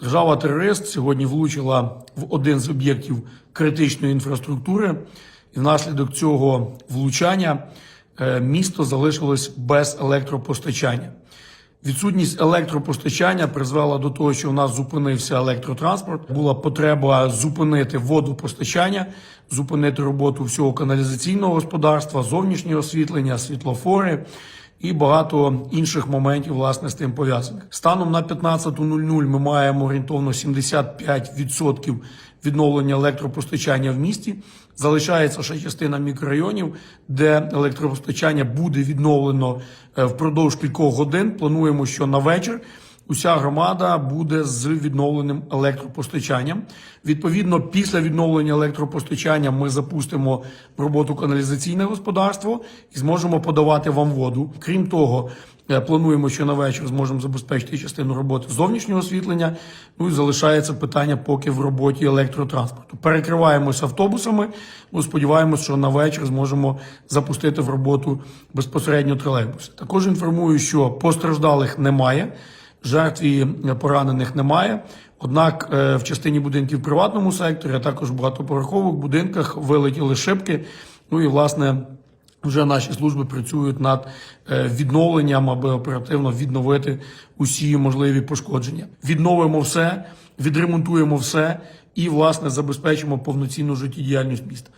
Держава-терорист сьогодні влучила в один з об'єктів критичної інфраструктури, і внаслідок цього влучання е, місто залишилось без електропостачання. Відсутність електропостачання призвела до того, що у нас зупинився електротранспорт. Була потреба зупинити водопостачання, зупинити роботу всього каналізаційного господарства, зовнішнє освітлення, світлофори і багато інших моментів, власне, з тим пов'язаних. Станом на 15.00 ми маємо орієнтовно 75% відновлення електропостачання в місті. Залишається ще частина мікрорайонів, де електропостачання буде відновлено е, впродовж кількох годин. Плануємо, що на вечір уся громада буде з відновленим електропостачанням. Відповідно, після відновлення електропостачання ми запустимо в роботу каналізаційне господарство і зможемо подавати вам воду. Крім того, е, плануємо, що на вечір зможемо забезпечити частину роботи зовнішнього освітлення. Ну і залишається питання поки в роботі електротранспорту. Перекриваємося автобусами. Ну, сподіваємося, що на вечір зможемо запустити в роботу безпосередньо тролейбуси. Також інформую, що постраждалих немає. Жертв і поранених немає. Однак е, в частині будинків в приватному секторі, а також багатоповерхових будинках вилетіли шибки. Ну і власне вже наші служби працюють над е, відновленням, аби оперативно відновити усі можливі пошкодження. Відновимо все, відремонтуємо все і власне забезпечимо повноцінну життєдіяльність міста.